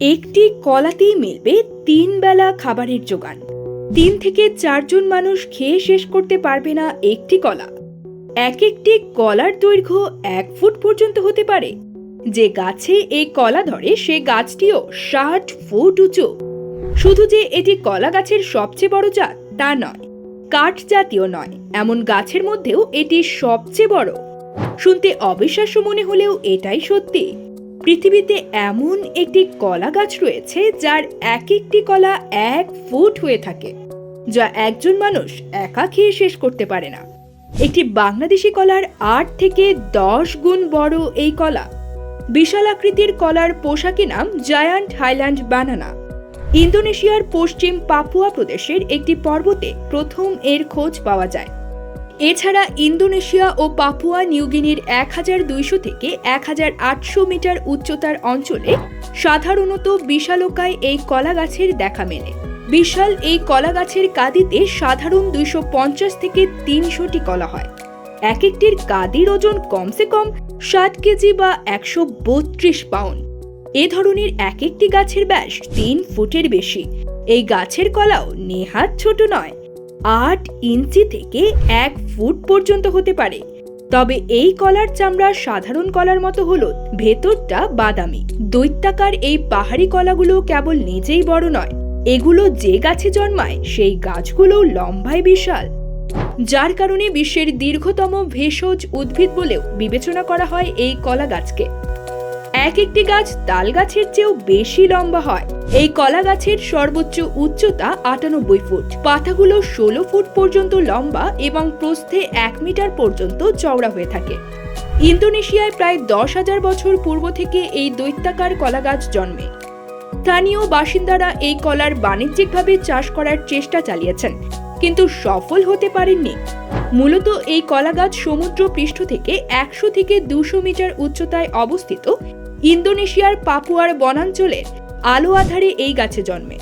একটি কলাতেই মিলবে তিন বেলা খাবারের জোগান তিন থেকে চারজন মানুষ খেয়ে শেষ করতে পারবে না একটি কলা। এক একটি কলার দৈর্ঘ্য এক ফুট পর্যন্ত হতে পারে। যে গাছে এই কলা ধরে, সে গাছটিও ষাট ফুট উঁচু। শুধু যে এটি কলা গাছের সবচেয়ে বড় জাত, তা নয়, কাঠ জাতীয় নয়, এমন গাছের মধ্যেও এটি সবচেয়ে বড়। শুনতে অবিশ্বাস্য মনে হলেও এটাই সত্যি। পৃথিবীতে এমন একটি কলা গাছ রয়েছে যার এক একটি কলা এক ফুট হয়ে থাকে, যা একজন মানুষ একা খেয়ে শেষ করতে পারে না। একটি বাংলাদেশি কলার আট থেকে দশ গুণ বড় এই কলা। বিশাল আকৃতির কলার পোশাকি নাম জায়ান্ট হাইল্যান্ড বানানা। ইন্দোনেশিয়ার পশ্চিম পাপুয়া প্রদেশের একটি পর্বতে প্রথম এর খোঁজ পাওয়া যায়। এছাড়া ইন্দোনেশিয়া ও পাপুয়া নিউগিনির এক হাজার দুইশো থেকে এক হাজার আটশো মিটার উচ্চতার অঞ্চলে সাধারণত বিশালকায় এই কলা গাছের দেখা মেলে। বিশাল এই কলা গাছের কাদিতে সাধারণ দুইশো পঞ্চাশ থেকে তিনশোটি কলা হয়। এক একটির কাদির ওজন কমসে কম ষাট কেজি বা একশো বত্রিশ পাউন্ড। এ ধরনের এক একটি গাছের ব্যাস তিন ফুটের বেশি। এই গাছের কলাও নেহাত ছোট নয়। আট ইঞ্চি থেকে এক ফুট পর্যন্ত হতে পারে। তবে এই কলার চামড়া সাধারণ কলার মতো হলো ভেতরটা বাদামি। দৈত্যাকার এই পাহাড়ি কলাগুলো কেবল নিজেই বড় নয়, এগুলো যে গাছে জন্মায় সেই গাছগুলো লম্বায় বিশাল। যার কারণে বিশ্বের দীর্ঘতম ভেষজ উদ্ভিদ বলেও বিবেচনা করা হয় এই কলা গাছকে এক একটি গাছ তাল গাছের চেয়েও বেশি লম্বা হয়। এই কলা গাছের সর্বোচ্চ উচ্চতা আটানব্বই ফুট। পাতাগুলো ষোলো ফুট পর্যন্ত লম্বা এবং প্রস্থে এক মিটার পর্যন্ত চওড়া হয়ে থাকে। ইন্দোনেশিয়ায় প্রায় দশ হাজার বছর পূর্ব থেকে এই দৈত্যাকার কলা গাছ জন্মে। স্থানীয় বাসিন্দারা এই কলার বাণিজ্যিকভাবে চাষ করার চেষ্টা চালিয়েছেন, কিন্তু সফল হতে পারেননি। মূলত এই কলা গাছ সমুদ্র পৃষ্ঠ থেকে একশো থেকে দুশো মিটার উচ্চতায় অবস্থিত ইন্দোনেশিয়ার পাপুয়ার বনাঞ্চলের আলো আধারে এই গাছে জন্মে।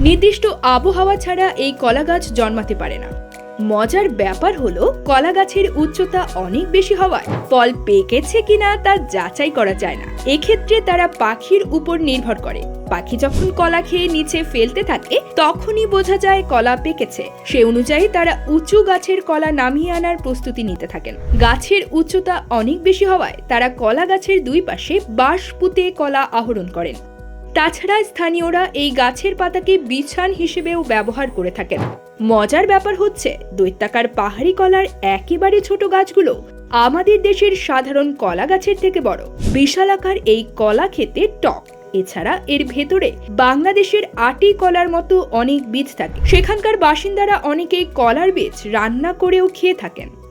নির্দিষ্ট আবহাওয়া ছাড়া এই কলা গাছ জন্মাতে পারে না। মজার ব্যাপার হলো কলা গাছের উচ্চতা অনেক বেশি হওয়ায় ফল পেকেছে কিনা তা যাচাই করা যায় না। এক্ষেত্রে তারা পাখির উপর নির্ভর করে। পাখি যখন কলা খেয়ে নিচে ফেলতে থাকে, তখনই বোঝা যায় কলা পেকেছে। সে অনুযায়ী তারা উঁচু গাছের কলা নামিয়ে আনার প্রস্তুতি নিতে থাকেন। গাছের উচ্চতা অনেক বেশি হওয়ায় তারা কলা গাছের দুই পাশে বাঁশ পুঁতে কলা আহরণ করেন। তাছাড়া স্থানীয়রা এই গাছের পাতাকে বিছান হিসেবেও ব্যবহার করে থাকেন। মজার ব্যাপার হচ্ছে, দৈত্যাকার পাহাড়ি কলার একেবারে ছোট গাছগুলো আমাদের দেশের সাধারণ কলা গাছের থেকে বড়। বিশালাকার এই কলা খেতে টক। এছাড়া এর ভেতরে বাংলাদেশের আটি কলার মতো অনেক বীজ থাকে। সেখানকার বাসিন্দারা অনেকেই কলার বীজ রান্না করেও খেয়ে থাকেন।